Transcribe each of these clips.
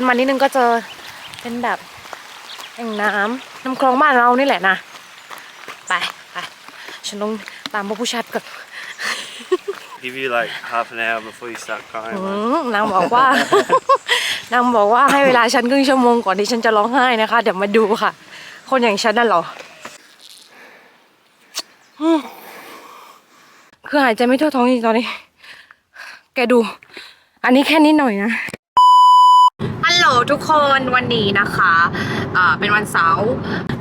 นมานิดนึงก็เจอเป็นแบบแอ่งน้ำน้ำคลองบ้านเรานี่แหละนะ ไปไปฉันต้องตามพวกผู้ชัดก่อน Give you like half an hour before you start crying. อื man. มนางบอกว่า นางบอกว่าให้เวลาฉันครึ่งชั่วโมงก่อนที่ฉันจะร้องไห้นะคะ เดี๋ยวมาดูค่ะ คนอย่างฉันน่ะเหรออืมคือหายใจไม่ทั่วท้องจริงๆตอนนี้ แกดู อันนี้แค่นิดหน่อยนะ ฮัลโหลทุกคนวันนี้นะคะเป็นวันเสาร์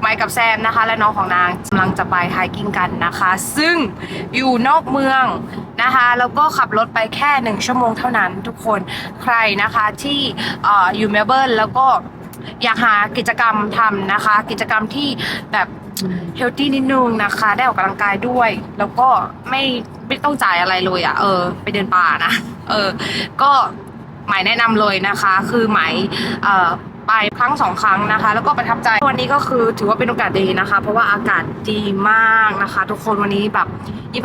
ไมค์กับแซมนะคะ และน้องของนางกำลังจะไปไฮกิ้งกันนะคะ ซึ่งอยู่นอกเมืองนะคะ แล้วก็ขับรถไปแค่หนึ่งชั่วโมงเท่านั้นทุกคนใครนะคะที่อ่อยู่เมลเบิร์นแล้วก็อยากหากิจกรรมทำนะคะ กิจกรรมที่แบบเฮลตี้นิดนึงนะคะ ได้ออกกำลังกายด้วย แล้วก็ไม่ไม่ต้องจ่ายอะไรเลยอะ่ะเออ ไปเดินป่านะ เออ ก็ หมายแนะนำเลยนะคะ คือหมายเอ่อไปครั้งสองครั้งนะคะ แล้วก็ประทับใจวันนี้ก็คือถือว่าเป็นโอกาสดีนะคะ เพราะว่าอากาศดีมากนะคะ ทุกคนวันนี้แบบ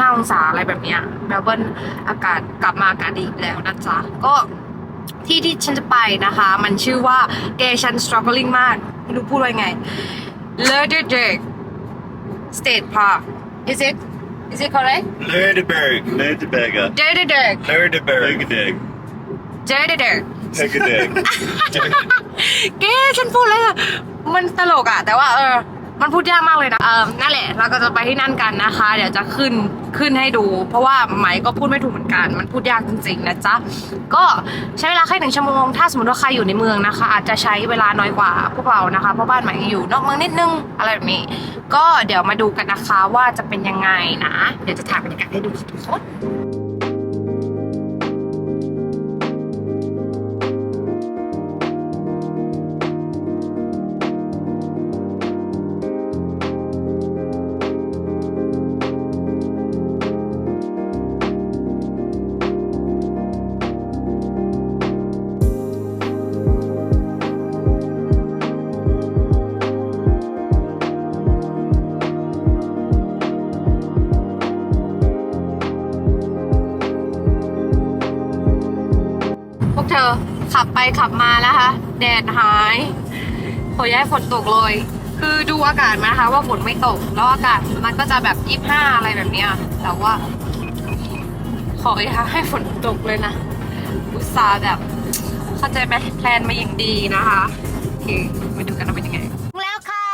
25องศาอะไรแบบเนี้ยเมลเบิร์นอากาศกลับมาอากาศดีอีกแล้วนะจ๊ะก็ที่ที่ฉันจะไปนะคะ มันชื่อว่าเกชัน struggling มากไม่รู้พูดว่าไง l e d e r d e r State Park is it is it correct Lerdeberg. Lerdeberger. d e r d e r Lerdeberg. d e r d e r Pegadag. เก้ฉันพูดเลยอะมันตลกอะแต่ว่าเออ มันพูดยากมากเลยนะเออนั่นแหละ เราก็จะไปที่นั่นกันนะคะ เดี๋ยวจะขึ้นขึ้นให้ดู เพราะว่าไหมก็พูดไม่ถูกเหมือนกัน มันพูดยากจริงๆนะจ๊ะ ก็ใช้เวลาแค่หนึ่งชั่วโมง ถ้าสมมติว่าใครอยู่ในเมืองนะคะ อาจจะใช้เวลาน้อยกว่าพวกเรานะคะ เพราะบ้านไหมอยู่นอกเมืองนิดนึงอะไรแบบนี้ ก็เดี๋ยวมาดูกันนะคะว่าจะเป็นยังไงนะ เดี๋ยวจะถ่ายบรรยากาศให้ดูค่ะทุกคน ขับไปขับมานะคะ แดดหายขอย้ายฝนตกเลย คือดูอากาศนะคะว่าฝนไม่ตก แล้วอากาศมันก็จะแบบยี่ห้าอะไรแบบเนี้ยแต่ว่า ขออย่าให้ฝนตกเลยนะ อุตส่าห์แบบ เข้าใจไหมแพลนมาอย่างดีนะคะโอเคมาดูกันว่าเป็นยังไงแล้วค่ะ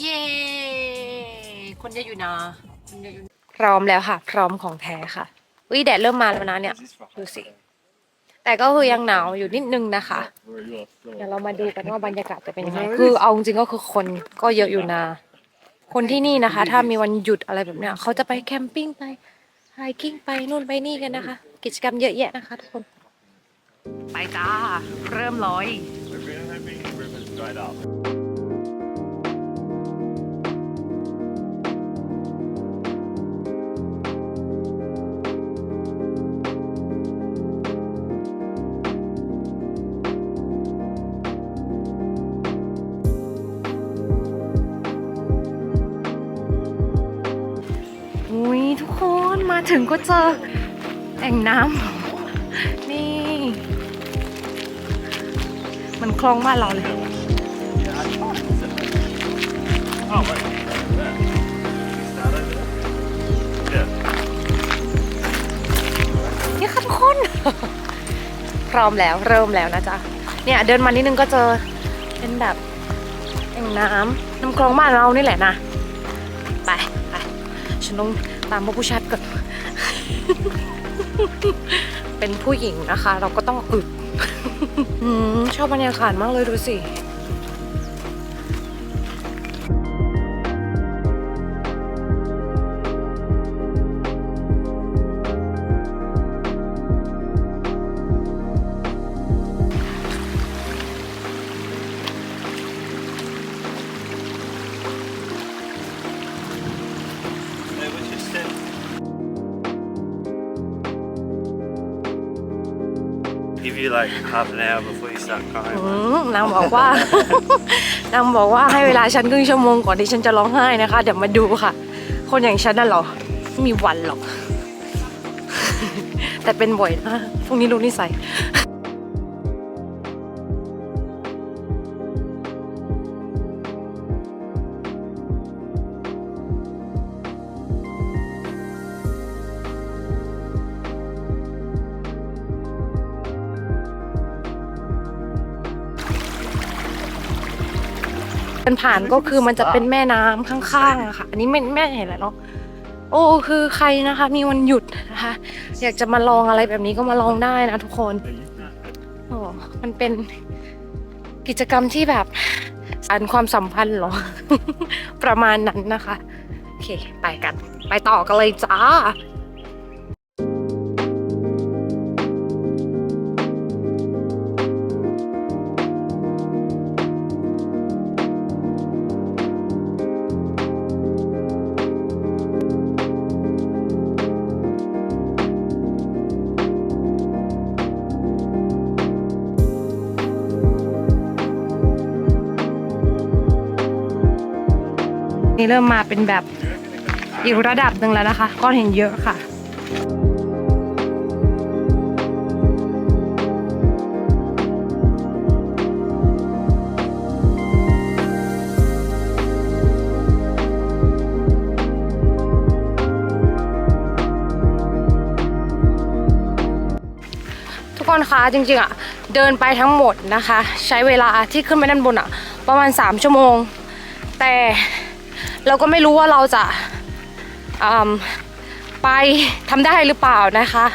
เย้คนเยอะอยู่นะคนเยอะอยู่พร้อมแล้วค่ะ พร้อมของแท้ค่ะวิแดดเริ่มมาแล้วนะเนี่ย ดูสิ แต่ก็คือยังหนาวอยู่นิดนึงนะคะ เดี๋ยวเรามาดูกันว่าบรรยากาศจะเป็นยังไง คือเอาจริงๆก็คือคนก็เยอะอยู่นะ คนที่นี่นะคะ ถ้ามีวันหยุดอะไรแบบเนี้ยเขาจะไปแคมปิ้งไปไฮกิ้งไปนู่นไปนี่กันนะคะ กิจกรรมเยอะแยะนะคะทุกคน ไปจ้า เริ่มลอย ถึงก็เจอแอ่งน้ำนี่ มันคลองบ้านเราเลย Oh, wait. There. Start over there. Yeah. นี่ค่ะทุกคน พร้อมแล้วเริ่มแล้วนะจ๊ะ เนี่ยเดินมานิดนึงก็เจอเป็นแบบแอ่งน้ำน้ำคลองบ้านเรานี่แหละนะ ไปไปฉันต้องตามพวกผู้ชัดก่อน เป็นผู้หญิงนะคะ เราก็ต้องอึดชอบบรรยากาศมากเลยดูสิ Give you like half an hour before you start crying. อืมนางบอกว่า นางบอกว่าให้เวลาฉันครึ่งชั่วโมงก่อนที่ฉันจะร้องไห้นะคะ เดี๋ยวมาดูค่ะ คนอย่างฉันน่ะเหรอไม่มีวันหรอก แต่เป็นบ่อยนะพรุ่งนี้รู้นิสัย เดินผ่านก็คือมันจะเป็นแม่น้ำข้างๆอะค่ะ อันนี้ไม่ไม่เห็นแล้วเนาะโอ้คือใครนะคะ มีวันหยุดนะคะอยากจะมาลองอะไรแบบนี้ก็มาลองได้นะทุกคนโอ้มันเป็นกิจกรรมที่แบบอันความสัมพันธ์หรอ ประมาณนั้นนะคะ โอเค ไปกัน ไปต่อกันเลยจ้า นี่เริ่มมาเป็นแบบอีกระดับหนึ่งแล้วนะคะ ก้อนเห็นเยอะค่ะทุกคนคะจริงๆอะเดินไปทั้งหมดนะคะ ใช้เวลาที่ขึ้นไปด้านบนอะ ประมาณ 3 ชั่วโมง แต่ เราก็ไม่รู้ว่าเราจะไปทำได้หรือเปล่านะคะ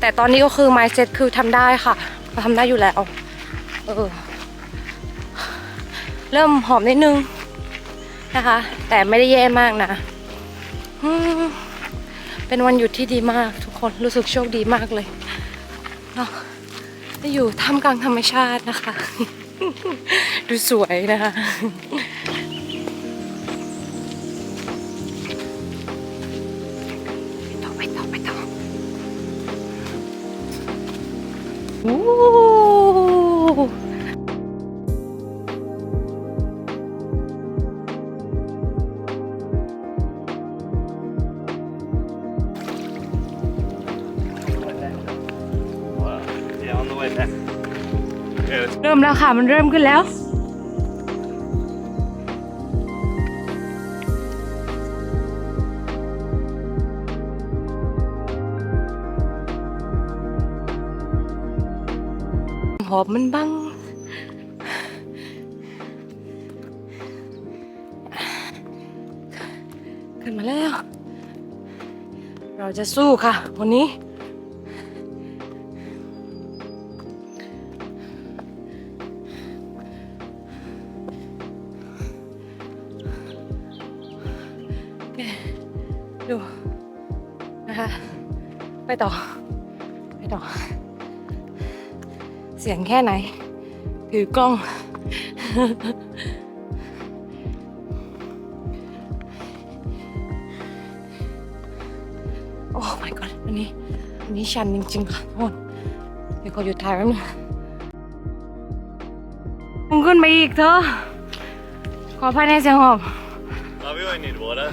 แต่ตอนนี้ก็คือ mindset คือทำได้ค่ะเราทำได้อยู่แล้วเออเริ่มหอมนิดนึงนะคะ แต่ไม่ได้แย่มากนะเป็นวันหยุดที่ดีมากทุกคนรู้สึกโชคดีมากเลยเนาะได้อยู่ท่ามกลางธรรมชาตินะคะ ดูสวยนะคะ มันเริ่มขึ้นแล้ว หอบมันบังขึ้นมาแล้ว เราจะสู้ค่ะ วันนี้ ดูนะคะ ไปต่อ ไปต่อ เสียงแค่ไหน ถือกล้อง โอ้ my god อันนี้ อันนี้ชันจริง ๆ ค่ะทุกคนเดี๋ยวขอหยุดถ่ายแป๊บนึงมึงขึ้นไปอีกเธอะขอภายในเสียงหอบ Love you, I need water.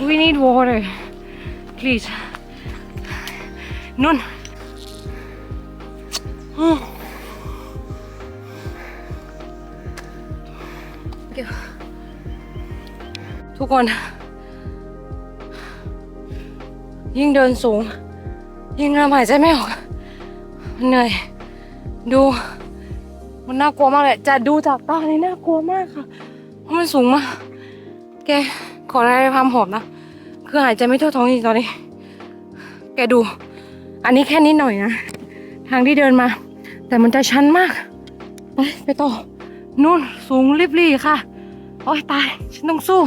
We need water. Please. นุ่นอืมเดี๋ยวทุกคน ยิ่งเดินสูง ยิ่งเริ่มหายใจไม่ออกมันเหนื่อย ดู มันน่ากลัวมากเลยจะดูจากตาเลยน่ากลัวมากค่ะ เพราะมันสูงมาก แก ขออะไรความหอมนะ คือหายใจไม่ทั่วท้องจริงตอนนี้ แกดู อันนี้แค่นิดหน่อยนะ ทางที่เดินมา แต่มันจะชันมาก ไปไปต่อ นู่นสูงริบลี่ค่ะ โอ้ยตาย ฉันต้องสู้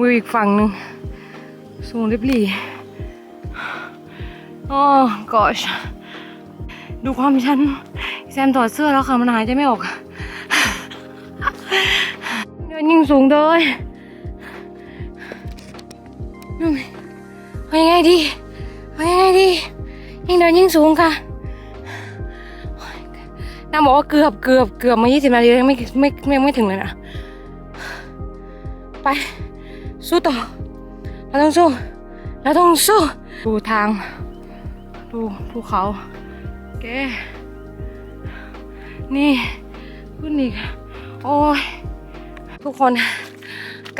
วิวอีกฝั่งหนึ่งสูงริบลี่โอ้ gosh ดูความชัน แซมถอดเสื้อแล้วค่ะ มันหายใจไม่ออกเดินยิ่งสูงเลย เอายังไงดีเอายังไงดียิ่งเดินยิ่งสูงค่ะนางบอกว่าเกือบเกือบเกือบมา20นาทียังไม่ไม่ไม่ไม่ถึงเลยนะไป สู้ต่อเราต้องสู้เราต้องสู้ดูทาง ดูภูเขาแกนี่ขึ้นอีกโอ้ยทุกคน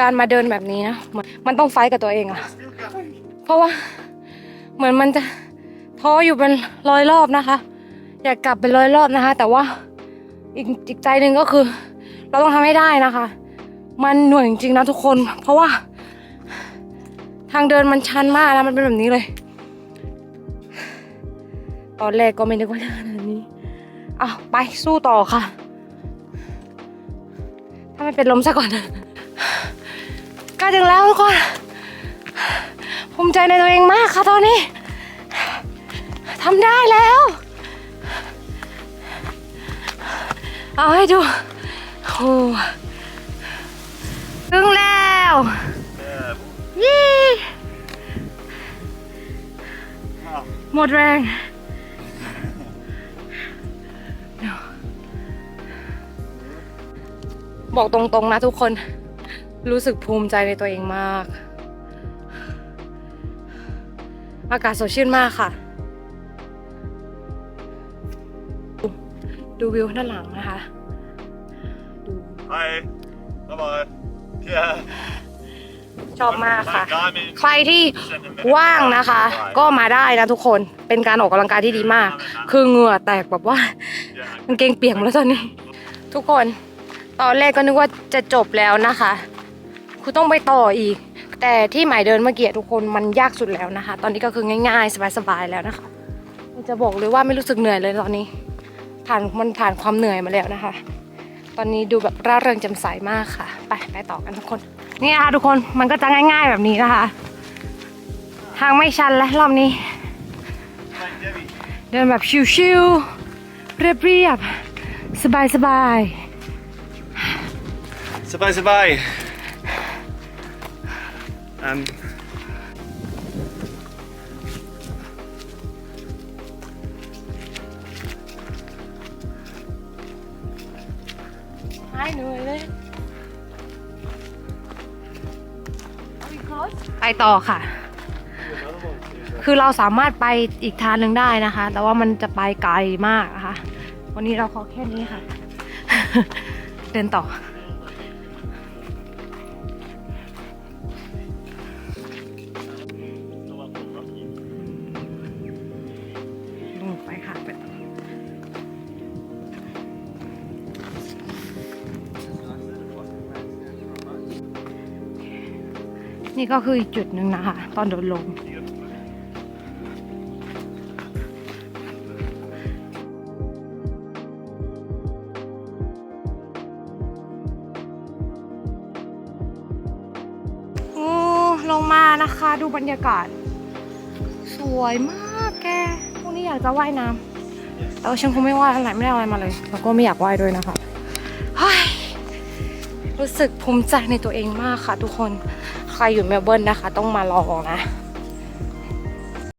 การมาเดินแบบนี้นะมันมันต้องไฟกับตัวเองอะเพราะว่าเหมือนมันจะท้ออยู่เป็นร้อยรอบนะคะ อยากกลับเป็นร้อยรอบนะคะ แต่ว่าอีกอีกใจหนึ่งก็คือ เราต้องทำให้ได้นะคะ มันหนื่อยจริงๆนะทุกคน เพราะว่า ทางเดินมันชันมากนะมันเป็นแบบนี้เลย ตอนแรกก็ไม่นึกว่าจะขนาดนี้เอาไปสู้ต่อค่ะ ถ้าไม่เป็นลมซะก่อน ใกล้ถึงแล้วทุกคนภูมิใจในตัวเองมากค่ะตอนนี้ทำได้แล้ว เอาให้ดูโอ้ถึงแล้วยี่หมดแรงบอกตรงๆนะทุกคน รู้สึกภูมิใจในตัวเองมาก อากาศสดชื่นมากค่ะ ดูดูวิวด้านหลังนะคะดู Hi. Hello. Yeah. ชอบมากค่ะ My Garmin ใครที่ว่างนะคะ ก็มาได้นะทุกคนเป็นการออกกำลังกายที่ดีมาก คือเหงื่อแตกแบบว่า Yeah. กางเกงเปียกหมดแล้วตอนนี้ ทุกคนตอนแรกก็นึกว่าจะจบแล้วนะคะ คุณต้องไปต่ออีก แต่ที่หมายเดินเมื่อกี้ทุกคนมันยากสุดแล้วนะคะ ตอนนี้ก็คือง่ายๆ สบายๆแล้วนะคะจะบอกเลยว่าไม่รู้สึกเหนื่อยเลยตอนนี้ผ่านมันผ่านความเหนื่อยมาแล้วนะคะ ตอนนี้ดูแบบร่าเริงแจ่มใสมากค่ะ ไปไปต่อกันทุกคน นี่นะคะทุกคนมันก็จะง่าย ๆแบบนี้นะคะ ทางไม่ชันและรอบนี้ เดินแบบชิวๆเรียบๆสบาย Sabai, sabai. Um, ๆ หายเหนื่อยเลยไปต่อค่ะ คือเราสามารถไปอีกทางหนึ่งได้นะคะ แต่ว่ามันจะไปไกลมากนะคะ วันนี้เราขอแค่นี้ค่ะ เดินต่อ นี่ก็คืออีกจุดหนึ่งนะคะ ตอนเดินลง โอ้ลงมานะคะ ดูบรรยากาศ สวยมากแกพรุ่งนี้อยากจะว่ายน้ำแต่ว่าฉันคงไม่ว่ายอะไรไม่ได้อะไรมาเลย แล้วก็ไม่อยากว่ายด้วยนะคะเฮ้ยรู้สึกภูมิใจในตัวเองมากค่ะทุกคน ใครอยู่เมลเบิร์นนะคะ ต้องมาลองนะ